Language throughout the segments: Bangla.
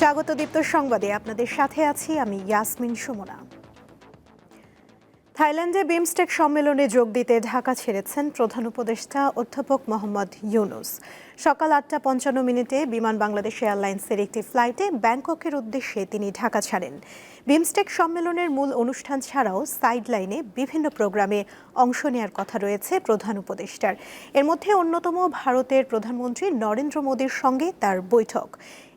স্বাগত দীপ্ত সংবাদে। আপনাদের সাথে আছি আমি ইয়াসমিন সুমনা। থাইল্যান্ডে বিমস্টেক সম্মেলনে যোগ দিতে ঢাকা ছেড়েছেন প্রধান উপদেষ্টা অধ্যাপক মোহাম্মদ ইউনুস। সকাল আটটা পঞ্চান্ন মিনিটে বিমান বাংলাদেশ এয়ারলাইন্সের একটি ফ্লাইটে ব্যাংককের উদ্দেশ্যে তিনি ঢাকা ছাড়েন। বিমস্টেক সম্মেলনের মূল অনুষ্ঠান ছাড়াও সাইড লাইনে বিভিন্ন প্রোগ্রামে অংশ নেওয়ার কথা রয়েছে প্রধান উপদেষ্টার। এর মধ্যে অন্যতম ভারতের প্রধানমন্ত্রী নরেন্দ্র মোদীর সঙ্গে তার বৈঠক।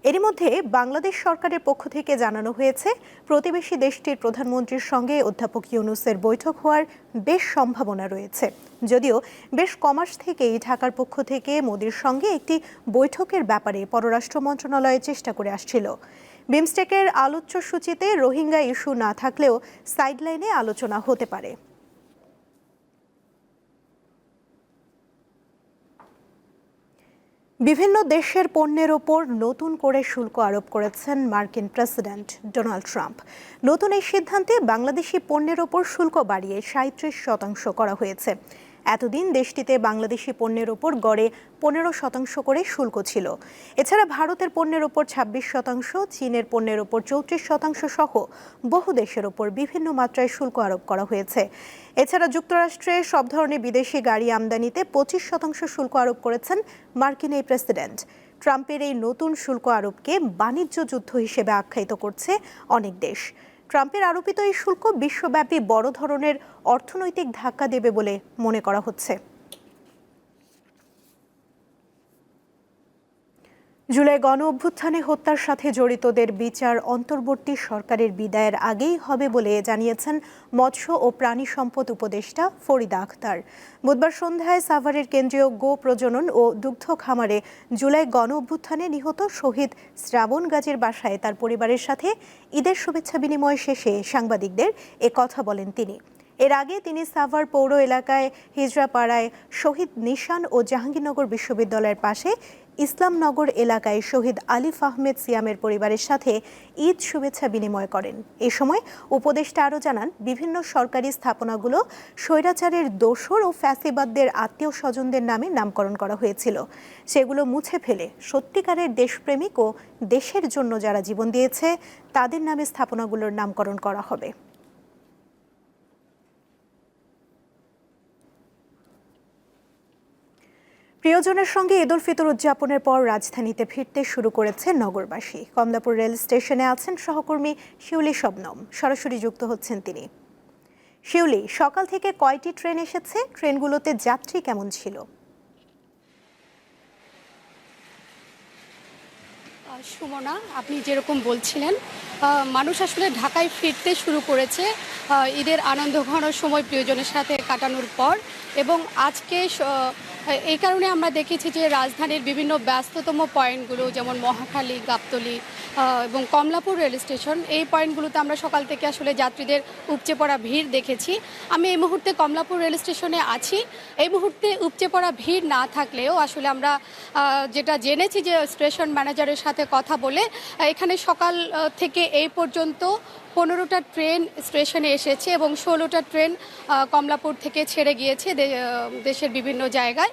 এরই মধ্যে বাংলাদেশ সরকারের পক্ষ থেকে জানানো হয়েছে, প্রতিবেশী দেশটির প্রধানমন্ত্রীর সঙ্গে অধ্যাপক ইউনুসের বৈঠক হওয়ার বেশ সম্ভাবনা রয়েছে। যদিও বেশ কমাস থেকেই ঢাকার পক্ষ থেকে মোদীর সঙ্গে একটি বৈঠকের ব্যাপারে পররাষ্ট্র মন্ত্রণালয় চেষ্টা করে আসছিল। বিমস্টেকের আলোচ্য সূচিতে রোহিঙ্গা ইস্যু না থাকলেও সাইডলাইনে আলোচনা হতে পারে। বিভিন্ন দেশের পণ্যের ওপর নতুন করে শুল্ক আরোপ করেছেন মার্কিন প্রেসিডেন্ট ডোনাল্ড ট্রাম্প। নতুন এই সিদ্ধান্তে বাংলাদেশি পণ্যের ওপর শুল্ক বাড়িয়ে সাঁত্রিশ শতাংশ করা হয়েছে। এতদিন দেশটিতে বাংলাদেশি পণ্যের ওপর গড়ে পনেরো শতাংশ করে শুল্ক ছিল। এছাড়া ভারতের পণ্যের ওপর ছাব্বিশ শতাংশ, চীনের পণ্যের ওপর চৌত্রিশ শতাংশ সহ বহু দেশের ওপর বিভিন্ন মাত্রায় শুল্ক আরোপ করা হয়েছে। এছাড়া যুক্তরাষ্ট্রে সব ধরনের বিদেশি গাড়ি আমদানিতে পঁচিশ শতাংশ শুল্ক আরোপ করেছেন মার্কিন এই প্রেসিডেন্ট। ট্রাম্পের এই নতুন শুল্ক আরোপকে বাণিজ্য যুদ্ধ হিসেবে আখ্যায়িত করছে অনেক দেশ। ট্রাম্পের আরোপিত এই শুল্ক বিশ্বব্যাপী বড় ধরনের অর্থনৈতিক ধাক্কা দেবে বলে মনে করা হচ্ছে। জুলাই গণ অভ্যুত্থানে হত্যার সাথে জড়িতদের বিচার অন্তর্বর্তী সরকারের বিদায়ের আগেই হবে বলে জানিয়েছেন মৎস্য ও প্রাণী সম্পদ উপদেষ্টা ফরিদা আখতার। বুধবার সন্ধ্যায় সাভারের কেন্দ্রীয় গো প্রজনন ও দুগ্ধ খামারে জুলাই গণ অভ্যুত্থানে নিহত শহীদ শ্রাবণ গাজীর বাসায় তার পরিবারের সাথে ঈদের শুভেচ্ছা বিনিময় শেষে সাংবাদিকদের এ কথা বলেন তিনি। এর আগে তিনি সাভার পৌর এলাকায় হিজরাপাড়ায় শহীদ নিশান ও জাহাঙ্গীরনগর বিশ্ববিদ্যালয়ের পাশে ইসলামনগর এলাকায় শহীদ আলিফ আহমেদ সিয়ামের পরিবারের সাথে ঈদ শুভেচ্ছা বিনিময় করেন। এ সময় উপদেষ্টা আরও জানান, বিভিন্ন সরকারি স্থাপনাগুলো স্বৈরাচারের দোসর ও ফ্যাসিবাদদের আত্মীয় স্বজনদের নামে নামকরণ করা হয়েছিল। সেগুলো মুছে ফেলে সত্যিকারের দেশপ্রেমিক ও দেশের জন্য যারা জীবন দিয়েছে, তাদের নামে স্থাপনাগুলোর নামকরণ করা হবে। প্রিয়জনের সঙ্গে ঈদুল ফিতর উদযাপনের পর রাজধানীতে ফিরতে শুরু করেছে নগরবাসী। কমলাপুর রেল স্টেশনে আছেন সহকর্মী শিউলি শবনম। সরাসরি যুক্ত হচ্ছেন তিনি। শিউলি, সকাল থেকে কয়টি ট্রেন এসেছে? ট্রেনগুলোতে যাত্রী কেমন ছিল? সুমনা, আপনি যেরকম বলছিলেন মানুষ আসলে ঢাকায় ফিরতে শুরু করেছে ঈদের আনন্দ ঘন সময় প্রিয়জনের সাথে কাটানোর পর এবং আজকে এই কারণে আমরা দেখেছি যে রাজধানীর বিভিন্ন ব্যস্ততম পয়েন্টগুলো, যেমন মহাখালী, গাবতলী এবং কমলাপুর রেল স্টেশন, এই পয়েন্টগুলোতে আমরা সকাল থেকে আসলে যাত্রীদের উপচে পড়া ভিড় দেখেছি। আমি এই মুহূর্তে কমলাপুর রেল স্টেশনে আছি। এই মুহূর্তে উপচে পড়া ভিড় না থাকলেও আসলে আমরা যেটা জেনেছি যে স্টেশন ম্যানেজারের সাথে কথা বলে এখানে সকাল থেকে এই পর্যন্ত পনেরোটা ট্রেন স্টেশনে এসেছে এবং ষোলোটা ট্রেন কমলাপুর থেকে ছেড়ে গিয়েছে দেশের বিভিন্ন জায়গায়।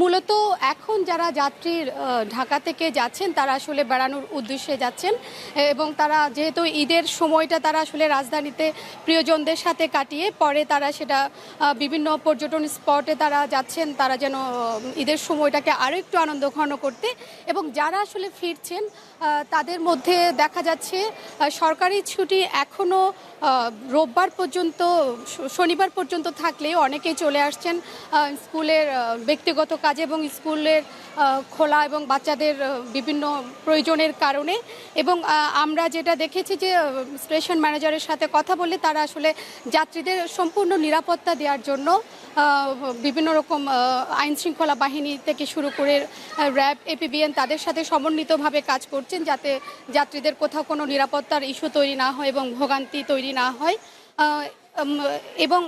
মূলত এখন যারা যাত্রীর আহ, ঢাকা থেকে যাচ্ছেন তারা আসলে বেড়ানোর উদ্দেশ্যে যাচ্ছেন এবং তারা যেহেতু ঈদের সময়টা তারা আসলে রাজধানীতে প্রিয়জনদের সাথে কাটিয়ে পরে তারা সেটা বিভিন্ন পর্যটন স্পটে তারা যাচ্ছেন তারা যেন ঈদের সময়টাকে আরও একটু আনন্দ ঘন করতে। এবং যারা আসলে ফিরছেন তাদের মধ্যে দেখা যাচ্ছে আহ, ছুটি এখনও রোববার পর্যন্ত শনিবার পর্যন্ত থাকলেও অনেকেই চলে আসছেন স্কুলের ব্যক্তিগত কাজে এবং স্কুলের খোলা এবং বাচ্চাদের বিভিন্ন প্রয়োজনের কারণে। এবং আমরা যেটা দেখেছি যে স্টেশন ম্যানেজারের সাথে কথা বলে তারা আসলে যাত্রীদের সম্পূর্ণ নিরাপত্তা দেওয়ার জন্য বিভিন্ন রকম আইন শৃঙ্খলা বাহিনী থেকে শুরু করে র্যাব, এপিবিএন তাদের সাথে সমন্বিতভাবে কাজ করছেন যাতে যাত্রীদের কোথাও কোনো নিরাপত্তার ইস্যু তৈরি না হয় এবং ভোগান্তি তৈরি না হয়। এবং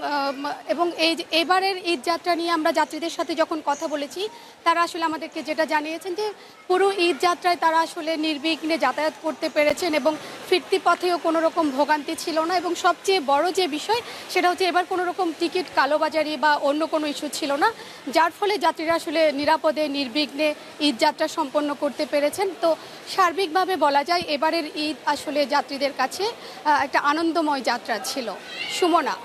এবং এই এবারের ঈদ যাত্রা নিয়ে আমরা যাত্রীদের সাথে যখন কথা বলেছি, তারা আসলে আমাদেরকে যেটা জানিয়েছেন যে, পুরো ঈদ যাত্রায় তারা আসলে নির্বিঘ্নে যাতায়াত করতে পেরেছেন এবং ফিরতি পথেও কোনো রকম ভোগান্তি ছিল না এবং সবচেয়ে বড় যে বিষয়, সেটা হচ্ছে এবার কোনো রকম টিকিট কালোবাজারি বা অন্য কোনো ইস্যু ছিল না, যার ফলে যাত্রীরা আসলে নিরাপদে, নির্বিঘ্নে ঈদ যাত্রা সম্পন্ন করতে পেরেছেন। তো সার্বিকভাবে বলা যায়, এবারের ঈদ আসলে যাত্রীদের কাছে একটা আনন্দময় যাত্রা ছিল। সুমনা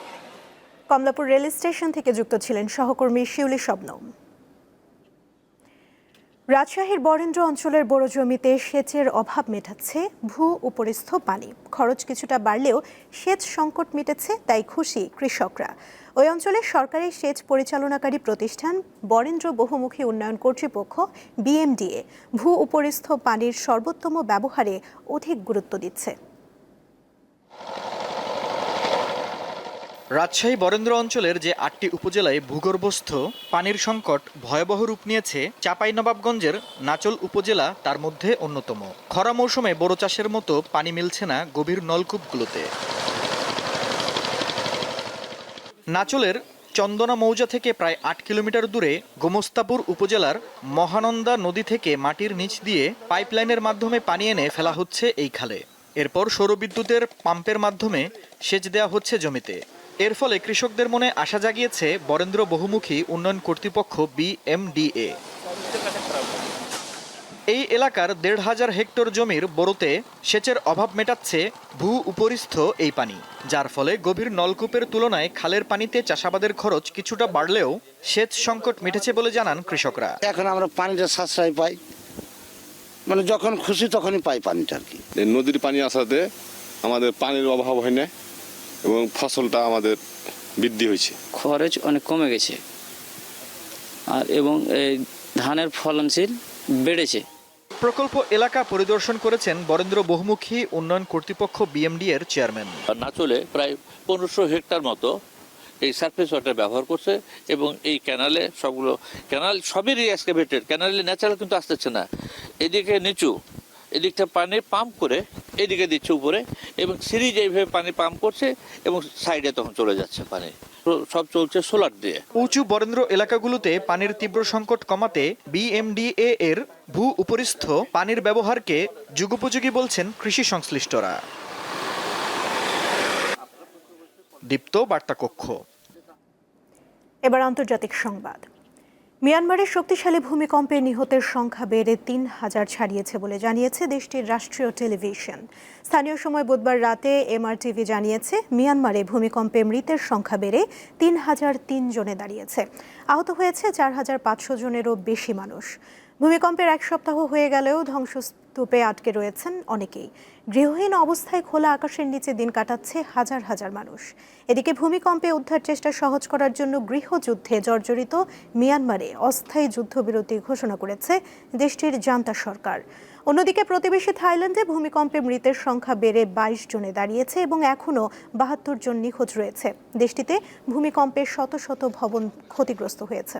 কমলাপুর রেল স্টেশন থেকে যুক্ত ছিলেন সহকর্মী শিউলি শবনম। রাজশাহীর বরেন্দ্র অঞ্চলের বড় জমিতে সেচের অভাব মেটাচ্ছে ভূ উপরিস্থ পানি। খরচ কিছুটা বাড়লেও সেচ সংকট মিটেছে, তাই খুশি কৃষকরা। ওই অঞ্চলে সরকারি সেচ পরিচালনাকারী প্রতিষ্ঠান বরেন্দ্র বহুমুখী উন্নয়ন কর্তৃপক্ষ, বিএমডিএ, ভূ উপরিস্থ পানির সর্বোত্তম ব্যবহারে অধিক গুরুত্ব দিচ্ছে। রাজশাহী বরেন্দ্র অঞ্চলের যে আটটি উপজেলায় ভূগর্ভস্থ পানির সংকট ভয়াবহ রূপ নিয়েছে, চাঁপাইনবাবগঞ্জের নাচল উপজেলা তার মধ্যে অন্যতম। খরা মৌসুমে বোরো চাষের মতো পানি মিলছে না গভীর নলকূপগুলোতে। নাচলের চন্দনা মৌজা থেকে প্রায় আট কিলোমিটার দূরে গোমস্তাপুর উপজেলার মহানন্দা নদী থেকে মাটির নিচ দিয়ে পাইপলাইনের মাধ্যমে পানি এনে ফেলা হচ্ছে এই খালে। এরপর সৌরবিদ্যুতের পাম্পের মাধ্যমে সেচ দেওয়া হচ্ছে জমিতে। এর ফলে কৃষকদের মনে আশা জাগিয়েছে বরেন্দ্র বহুমুখী উন্নয়ন কর্তৃপক্ষ বিএমডিএ। এই এলাকার দেড় হাজার হেক্টর জমির বড়তে সেচের অভাব মেটাচ্ছে ভূ উপরিস্থ এই পানি যার ফলে গভীর নলকূপের তুলনায় খালের পানিতে চাষাবাদের খরচ কিছুটা বাড়লেও সেচ সংকট মিটেছে বলে জানান কৃষকরা। এখন আমরা পানিটা সাশ্রয় পাই। মানে যখন খুশি তখনই পাই পানিটা আর কি। নদীর পানি আসাতে আমাদের পানির অভাব হয় না। এবং ফসলটা আমাদের বৃদ্ধি হয়েছে। খরচ অনেক কমে গেছে। আর এবং এই ধানের ফলনশীল বেড়েছে। প্রকল্প এলাকা পরিদর্শন করেছেন বরেন্দ্র বহুমুখী উন্নয়ন কর্তৃপক্ষ বিএমডি এর চেয়ারম্যান। নাচলে প্রায় পনেরোশো হেক্টর মতো এই সারফেস ওয়াটার ব্যবহার করছে এবং এই ক্যানালে সবগুলো ক্যানাল সবেরই এক্সকাভেটেড ক্যানালে ন্যাচারাল কিন্তু আসতেছে না। এদিকে নিচু এদিকটা পানি পাম্প করে এদিকে দিচ্ছে উপরে এবং সিরিজ এইভাবে পানি পাম্প করছে এবং সাইডে তখন চলে যাচ্ছে পানি। সব চলছে সোলার দিয়ে। উঁচু বরেন্দ্র এলাকাগুলোতে পানির তীব্র সংকট কমাতে বিএমডিএ এর ভূ উপরিস্থ পানির ব্যবহারকে যুগোপযোগী বলছেন কৃষি সংশ্লিষ্টরা। দীপ্ত বার্তা কক্ষ এবার আন্তর্জাতিক সংবাদ। মিয়ানমারের শক্তিশালী ভূমিকম্পে নিহতের সংখ্যা বেড়ে তিন হাজার ছাড়িয়েছে বলে জানিয়েছে দেশটির রাষ্ট্রীয় টেলিভিশন। স্থানীয় সময় বুধবার রাতে এমআরটিভি জানিয়েছে, মিয়ানমারে ভূমিকম্পে মৃতের সংখ্যা বেড়ে তিন হাজার তিন জনে দাঁড়িয়েছে। আহত হয়েছে চার হাজার পাঁচশো জনেরও বেশি মানুষ। ভূমিকম্পের এক সপ্তাহ হয়ে গেলেও ধ্বংসস্তূপে আটকে রয়েছেন অনেকেই। গৃহহীন অবস্থায় খোলা আকাশের নিচে দিন কাটাচ্ছে হাজার হাজার মানুষ। এদিকে ভূমিকম্পে উদ্ধার চেষ্টা সহজ করার জন্য গৃহযুদ্ধে জর্জরিত মিয়ানমারে অস্থায়ী যুদ্ধবিরতি ঘোষণা করেছে দেশটির জান্তা সরকার। অন্যদিকে প্রতিবেশী থাইল্যান্ডে ভূমিকম্পে মৃতের সংখ্যা বেড়ে বাইশ জনে দাঁড়িয়েছে এবং এখনও বাহাত্তর জন নিখোঁজ রয়েছে। দেশটিতে ভূমিকম্পে শত শত ভবন ক্ষতিগ্রস্ত হয়েছে।